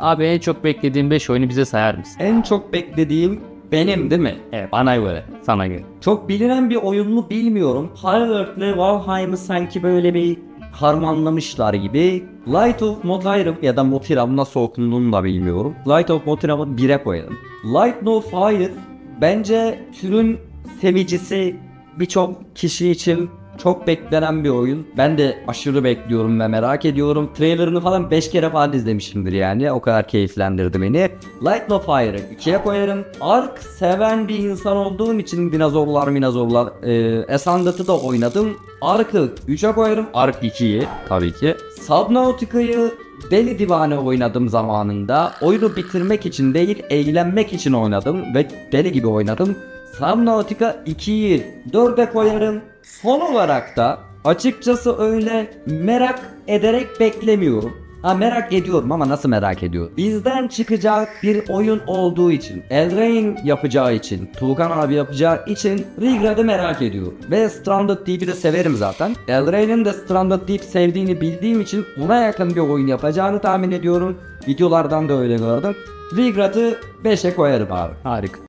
Abi en çok beklediğin 5 oyunu bize sayar mısın? En çok beklediğim benim değil mi? Evet bana göre. Sana göre. Çok bilinen bir oyun mu bilmiyorum. Hallert'le Valheim'ı sanki böyle bir harmanlamışlar gibi. Light of Motiram ya da Motiram nasıl okunduğunu da bilmiyorum. Light of Motiram'ı 1'e koyalım. Light No Fire bence türün sevicisi birçok kişi için çok beklenen bir oyun. Ben de aşırı bekliyorum ve merak ediyorum. Trailerını falan 5 kere falan izlemişimdir yani. O kadar keyiflendirdi beni. Light No Fire'ı 2'ye koyarım. Ark seven bir insan olduğum için dinozorlar minozorlar e, Ascended'ı da oynadım. Ark'ı 3'e koyarım. Ark 2'yi tabii ki. Subnautica'yı deli divane oynadım zamanında. Oyunu bitirmek için değil eğlenmek için oynadım ve deli gibi oynadım. Subnautica 2'yi 4'e koyarım. Son olarak da açıkçası öyle merak ederek beklemiyorum. Ha merak ediyorum ama nasıl merak ediyorum? Bizden çıkacak bir oyun olduğu için, Elrain yapacağı için, Tuğkan abi yapacağı için Rigrad'ı merak ediyorum. Ve Stranded Deep'i de severim zaten. Elrain'in de Stranded Deep sevdiğini bildiğim için ona yakın bir oyun yapacağını tahmin ediyorum. Videolardan da öyle gördüm. Rigrad'ı 5'e koyarım abi. Harika.